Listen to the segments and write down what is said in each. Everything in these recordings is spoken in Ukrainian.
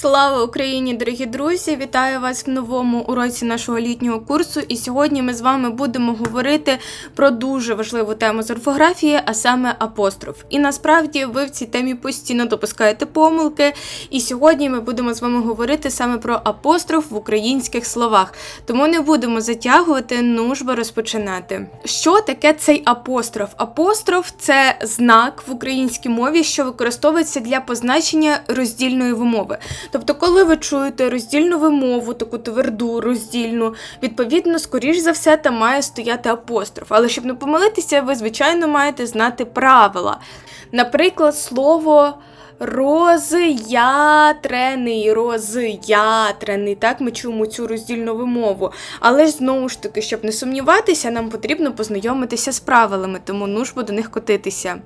Слава Україні, дорогі друзі! Вітаю вас в новому уроці нашого літнього курсу. І сьогодні ми з вами будемо говорити про дуже важливу тему з орфографії, а саме апостроф. І насправді ви в цій темі постійно допускаєте помилки. І сьогодні ми будемо з вами говорити саме про апостроф в українських словах. Тому не будемо затягувати, ну ж бо розпочинати. Що таке цей апостроф? Апостроф це знак в українській мові, що використовується для позначення роздільної вимови. Тобто, коли ви чуєте роздільну вимову, таку тверду, роздільну, відповідно, скоріш за все, там має стояти апостроф. Але щоб не помилитися, ви, звичайно, маєте знати правила. Наприклад, слово. Роз'ятрений, роз'ятрений, так ми чуємо цю роздільну вимову. Але ж знову ж таки, щоб не сумніватися, нам потрібно познайомитися з правилами, тому ну ж бо до них котитися.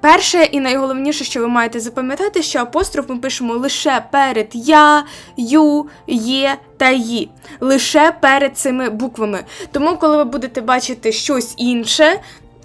Перше і найголовніше, що ви маєте запам'ятати, що апостроф ми пишемо лише перед я, ю, є та ї. Лише перед цими буквами. Тому, коли ви будете бачити щось інше,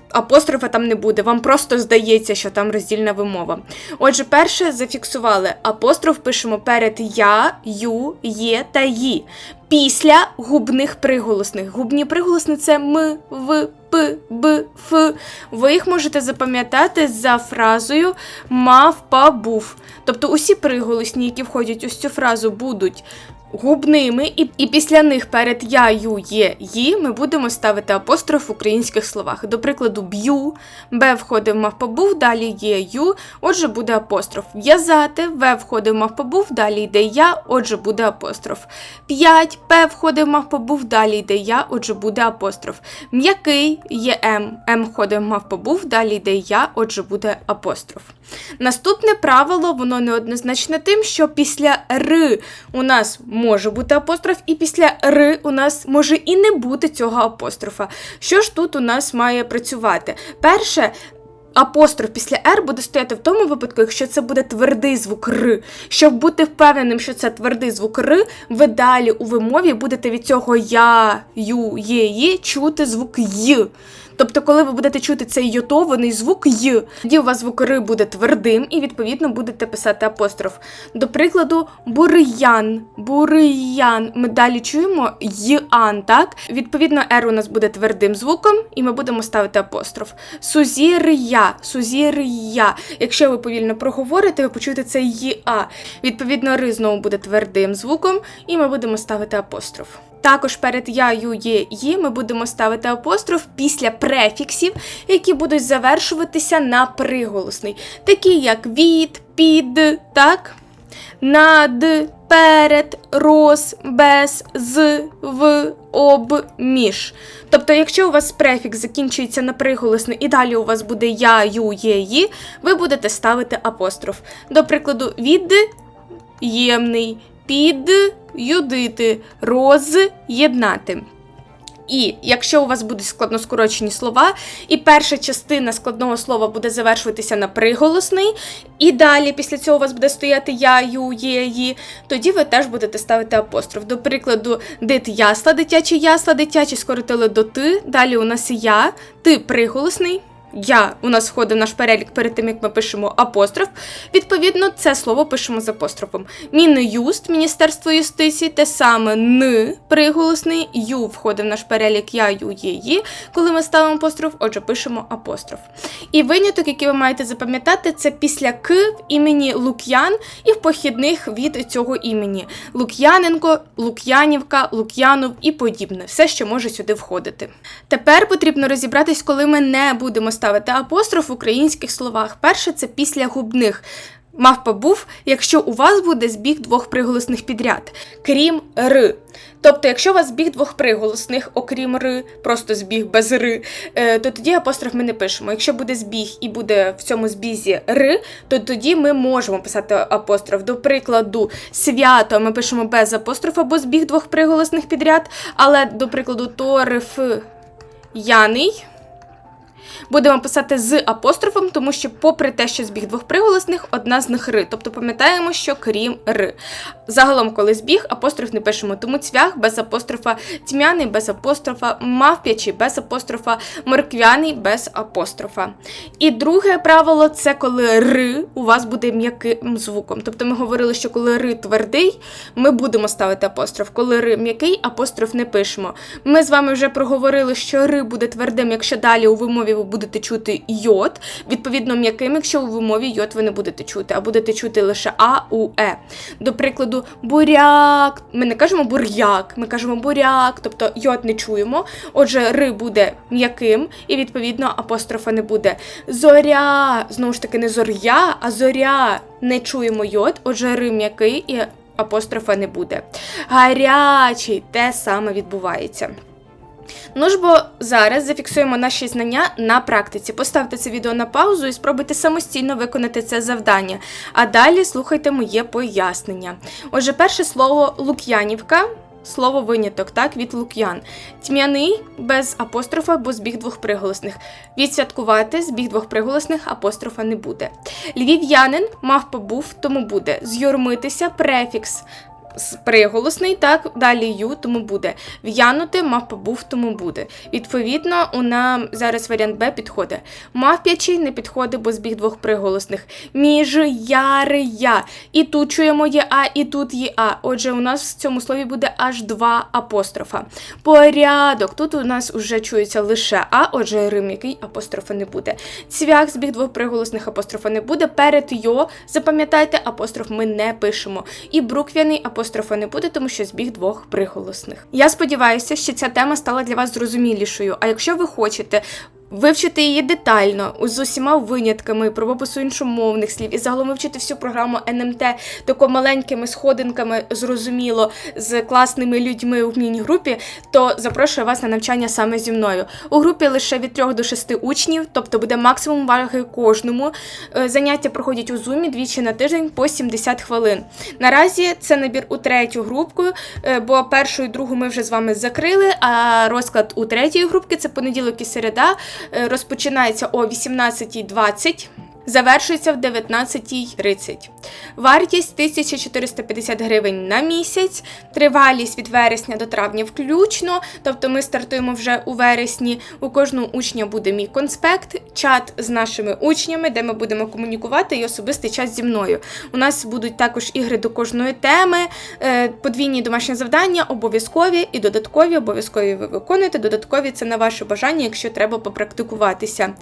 апострофа там не буде. Вам просто здається, що там роздільна вимова. Отже, перше зафіксували. Апостроф пишемо перед я, ю, є та ї. Після губних приголосних. Губні приголосні це м, в, п, б, ф. Ви їх можете запам'ятати за фразою мав, па, був. Тобто усі приголосні, які входять у цю фразу, будуть губними, і, і після них перед я, ю, є, ї ми будемо ставити апостроф в українських словах. До прикладу, б'ю, Б входив мав побув, далі є ю, отже, буде апостроф. В'язати, В входив мав побув, далі йде я, отже, буде апостроф. П'ять, П входив мав побув, далі йде я, отже, буде апостроф. М'який є М, М входив мав побув, далі йде я, отже, буде апостроф. Наступне правило, воно неоднозначне тим, що після Р у нас може бути апостроф, і після Р у нас може і не бути цього апострофа. Що ж тут у нас має працювати? Перше. Апостроф після R буде стояти в тому випадку, якщо це буде твердий звук Р. Щоб бути впевненим, що це твердий звук Р, ви далі у вимові будете від цього я, ю, є, є чути звук Й. Тобто, коли ви будете чути цей йотований звук Й, тоді у вас звук Р буде твердим і, відповідно, будете писати апостроф. До прикладу, бур'ян, бур'ян. Ми далі чуємо Й-ан, так? Відповідно, Р у нас буде твердим звуком, і ми будемо ставити апостроф. Сузір'я, сузір'я. Якщо ви повільно проговорите, ви почуєте це Й-а. Відповідно, Р знову буде твердим звуком, і ми будемо ставити апостроф. Також перед я, є, ї ми будемо ставити апостроф після префіксів, які будуть завершуватися на приголосний, такі як від, під, так? Над, перед, роз, без, з, в, об, між. Тобто, якщо у вас префікс закінчується на приголосний і далі у вас буде я, ю, є, ї, ви будете ставити апостроф. До прикладу, від ємний, під юдити, роз'єднати. І якщо у вас будуть складноскорочені слова, і перша частина складного слова буде завершуватися на приголосний, і далі після цього у вас буде стояти я, ю, є, ї, тоді ви теж будете ставити апостроф. До прикладу, дит ясла, дитячі ясла, дитячі скоротили до ти. Далі у нас я, ти приголосний. Я у нас входить в наш перелік перед тим, як ми пишемо апостроф. Відповідно, це слово пишемо з апострофом. Мін'юст, Міністерство юстиції, те саме Н приголосний, Ю входить в наш перелік я, ю, є. Коли ми ставимо апостроф, отже, пишемо апостроф. І виняток, який ви маєте запам'ятати, це після К в імені Лук'ян і в похідних від цього імені. Лук'яненко, Лук'янівка, Лук'янов і подібне. Все, що може сюди входити. Тепер потрібно розібратись, коли ми не будемо ставити апостроф в українських словах. Перше це після губних. Мавпа був, якщо у вас буде збіг двох приголосних підряд, крім р. Тобто, якщо у вас збіг двох приголосних, окрім р, просто збіг без р, е, то тоді апостроф ми не пишемо. Якщо буде збіг і буде в цьому збізі р, то тоді ми можемо писати апостроф. До прикладу, свято ми пишемо без апострофа, бо збіг двох приголосних підряд, але, до прикладу, ториф яний. Будемо писати з апострофом, тому що, попри те, що збіг двох приголосних, одна з них ри. Тобто пам'ятаємо, що крім ри. Загалом, коли збіг, апостроф не пишемо, тому цвях без апострофа, тьмяний без апострофа, мавп'ячий без апострофа, морквяний без апострофа. І друге правило це коли ри у вас буде м'яким звуком. Тобто ми говорили, що коли ри твердий, ми будемо ставити апостроф. Коли ри м'який, апостроф не пишемо. Ми з вами вже проговорили, що ри буде твердим, якщо далі у вимові ви будете чути йод. Відповідно, м'яким, якщо у вимові йод ви не будете чути, а будете чути лише А, У, Е. До прикладу, буряк. Ми не кажемо бур'як, ми кажемо буряк, тобто йод не чуємо. Отже, ри буде м'яким, і відповідно апострофа не буде. Зоря, знову ж таки, не зоря, а зоря. Не чуємо йод, отже, ри м'який і апострофа не буде. Гарячий те саме відбувається. Ну ж бо зараз зафіксуємо наші знання на практиці. Поставте це відео на паузу і спробуйте самостійно виконати це завдання. А далі слухайте моє пояснення. Отже, перше слово Лук'янівка. Слово виняток, так, від лук'ян. Тьмяний без апострофа, бо збіг двох приголосних. Відсвяткувати збіг двох приголосних апострофа не буде. Львів'янин мав побув, тому буде. З'юрмитися префікс приголосний, так, далі ю, тому буде. В'янути мав побув, тому буде. Відповідно, у нам зараз варіант Б підходить. Мавп'ячий не підходить, бо збіг двох приголосних. Між яри я. І тут чуємо є А, і тут є А. Отже, у нас в цьому слові буде аж два апострофа. Порядок. Тут у нас вже чується лише А, отже, рим який апострофа не буде. Цвях збіг двох приголосних апострофа не буде. Перед йо, запам'ятайте, апостроф ми не пишемо. І бруквяний апострофа не буде, тому що збіг двох приголосних. Я сподіваюся, що ця тема стала для вас зрозумілішою. А якщо ви хочете. Вивчити її детально з усіма винятками правопису іншомовних слів і загалом вивчити всю програму НМТ тако маленькими сходинками, зрозуміло, з класними людьми в міні-групі, то запрошую вас на навчання саме зі мною. У групі лише від 3 до 6 учнів, тобто буде максимум уваги кожному. Е, Заняття проходять у зумі двічі на тиждень по 70 хвилин. Наразі це набір у третю групку, е, бо першу і другу ми вже з вами закрили. А розклад у третьої групки це понеділок і середа. Е, Розпочинається о 18.20. Завершується в 19.30. Вартість 1450 гривень на місяць, тривалість від вересня до травня включно. Тобто ми стартуємо вже у вересні. У кожного учня буде мій конспект, чат з нашими учнями, де ми будемо комунікувати, і особистий час зі мною. У нас будуть також ігри до кожної теми, е, подвійні домашні завдання, обов'язкові і додаткові. Обов'язкові ви виконуєте. Додаткові це на ваше бажання, якщо треба попрактикуватися.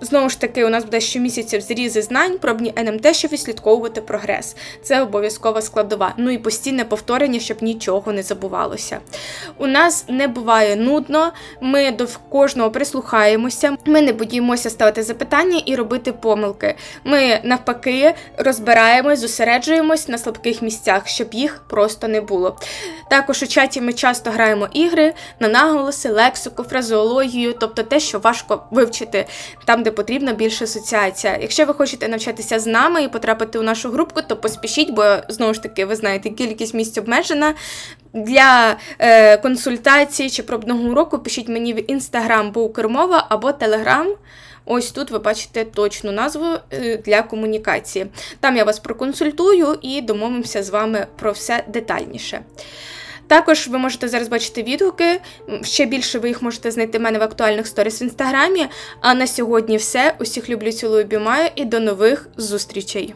Знову ж таки, у нас буде щомісяця зрізи знань, пробні НМТ, щоб відслідковувати прогрес. Це обов'язкова складова. Ну і постійне повторення, щоб нічого не забувалося. У нас не буває нудно, ми до кожного прислухаємося, ми не боїмося ставити запитання і робити помилки. Ми навпаки розбираємось, зосереджуємось на слабких місцях, щоб їх просто не було. Також у чаті ми часто граємо ігри на наголоси, лексику, фразеологію, тобто те, що важко вивчити там, де потрібна більше асоціація. Якщо ви хочете навчатися з нами і потрапити у нашу групку, то поспішіть, бо знову ж таки, ви знаєте, кількість місць обмежена. Для е, консультацій чи пробного уроку пишіть мені в інстаграм Боукермова або Телеграм. Ось тут ви бачите точну назву е, для комунікації. Там я вас проконсультую і домовимося з вами про все детальніше. Також ви можете зараз бачити відгуки. Ще більше ви їх можете знайти в мене в актуальних сторіс в інстаграмі. А на сьогодні все. Усіх люблю, цілую, обіймаю і до нових зустрічей!